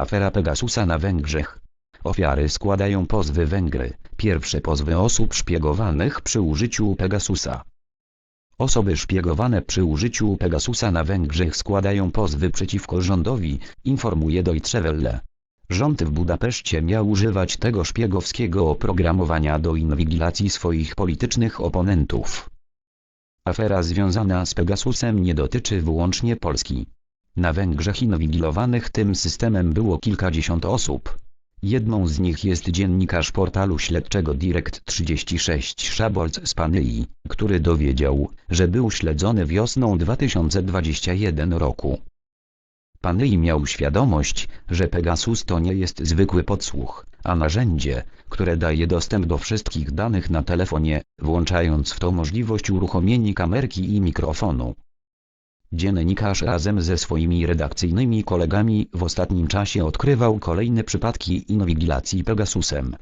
Afera Pegasusa na Węgrzech. Ofiary składają pozwy Węgry. Pierwsze pozwy osób szpiegowanych przy użyciu Pegasusa. Osoby szpiegowane przy użyciu Pegasusa na Węgrzech składają pozwy przeciwko rządowi, informuje Deutsche Welle. Rząd w Budapeszcie miał używać tego szpiegowskiego oprogramowania do inwigilacji swoich politycznych oponentów. Afera związana z Pegasusem nie dotyczy wyłącznie Polski. Na Węgrzech inwigilowanych tym systemem było kilkadziesiąt osób. Jedną z nich jest dziennikarz portalu śledczego Direct36 Szabolc z Panyi, który dowiedział, że był śledzony wiosną 2021 roku. Panyi miał świadomość, że Pegasus to nie jest zwykły podsłuch, a narzędzie, które daje dostęp do wszystkich danych na telefonie, włączając w to możliwość uruchomienia kamerki i mikrofonu. Dziennikarz razem ze swoimi redakcyjnymi kolegami w ostatnim czasie odkrywał kolejne przypadki inwigilacji Pegasusem.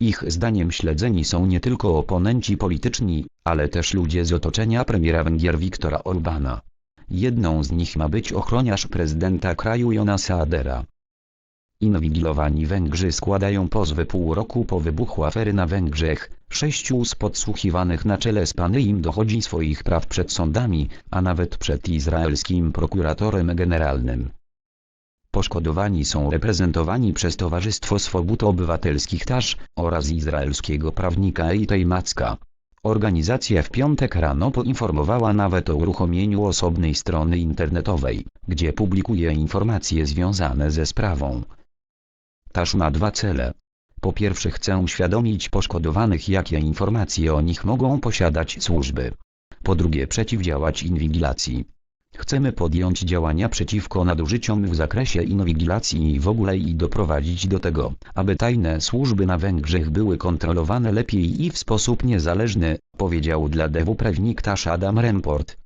Ich zdaniem śledzeni są nie tylko oponenci polityczni, ale też ludzie z otoczenia premiera Węgier Viktora Orbana. Jedną z nich ma być ochroniarz prezydenta kraju Jonasa Adera. Inwigilowani Węgrzy składają pozwy pół roku po wybuchu afery na Węgrzech. Sześciu z podsłuchiwanych na czele z Panyim dochodzi swoich praw przed sądami, a nawet przed izraelskim prokuratorem generalnym. Poszkodowani są reprezentowani przez Towarzystwo Swobód Obywatelskich TASZ oraz izraelskiego prawnika Eitej Macka. Organizacja w piątek rano poinformowała nawet o uruchomieniu osobnej strony internetowej, gdzie publikuje informacje związane ze sprawą. TASZ ma dwa cele. Po pierwsze chcę uświadomić poszkodowanych jakie informacje o nich mogą posiadać służby. Po drugie przeciwdziałać inwigilacji. Chcemy podjąć działania przeciwko nadużyciom w zakresie inwigilacji i w ogóle i doprowadzić do tego, aby tajne służby na Węgrzech były kontrolowane lepiej i w sposób niezależny, powiedział dla DW prawnik Tasz Adam Remport.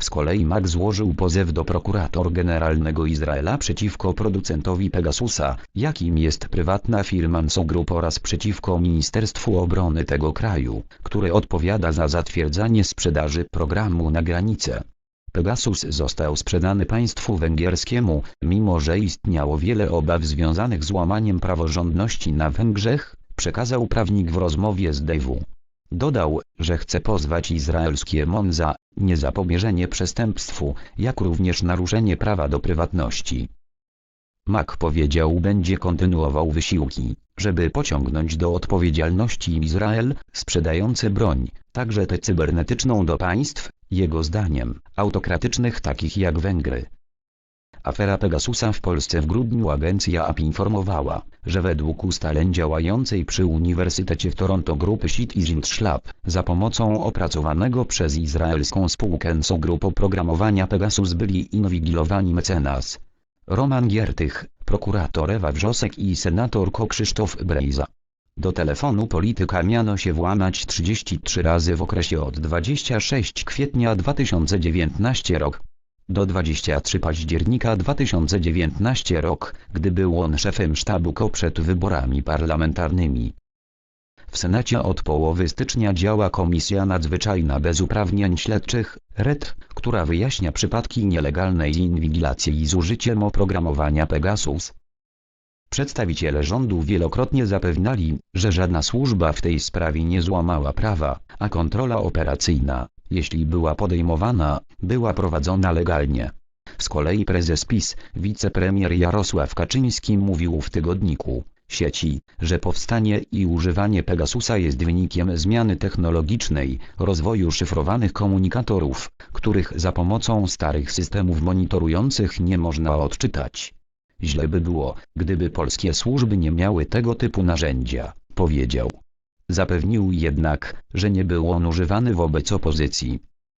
Z kolei Mac złożył pozew do prokurator generalnego Izraela przeciwko producentowi Pegasusa, jakim jest prywatna firma Nso Group oraz przeciwko Ministerstwu Obrony tego kraju, które odpowiada za zatwierdzanie sprzedaży programu na granicę. Pegasus został sprzedany państwu węgierskiemu, mimo że istniało wiele obaw związanych z łamaniem praworządności na Węgrzech, przekazał prawnik w rozmowie z DW. Dodał, że chce pozwać izraelskie MON za niezapobieżenie przestępstwu, jak również naruszenie prawa do prywatności. Mac powiedział będzie kontynuował wysiłki, żeby pociągnąć do odpowiedzialności Izrael, sprzedający broń, także tę cybernetyczną do państw, jego zdaniem, autokratycznych takich jak Węgry. Afera Pegasusa w Polsce w grudniu agencja AP informowała, że według ustaleń działającej przy Uniwersytecie w Toronto grupy Citizen Lab, za pomocą opracowanego przez izraelską spółkę Nso Group oprogramowania Pegasus byli inwigilowani mecenas Roman Giertych, prokurator Ewa Wrzosek i senator Krzysztof Brejza. Do telefonu polityka miano się włamać 33 razy w okresie od 26 kwietnia 2019 rok do 23 października 2019 rok, gdy był on szefem sztabu KO przed wyborami parlamentarnymi. W Senacie od połowy stycznia działa Komisja Nadzwyczajna bez uprawnień śledczych, RED, która wyjaśnia przypadki nielegalnej inwigilacji z użyciem oprogramowania Pegasus. Przedstawiciele rządu wielokrotnie zapewniali, że żadna służba w tej sprawie nie złamała prawa, a kontrola operacyjna, jeśli była podejmowana, była prowadzona legalnie. Z kolei prezes PiS, wicepremier Jarosław Kaczyński mówił w tygodniku sieci, że powstanie i używanie Pegasusa jest wynikiem zmiany technologicznej, rozwoju szyfrowanych komunikatorów, których za pomocą starych systemów monitorujących nie można odczytać. Źle by było, gdyby polskie służby nie miały tego typu narzędzia, powiedział. Zapewnił jednak, że nie był on używany wobec opozycji.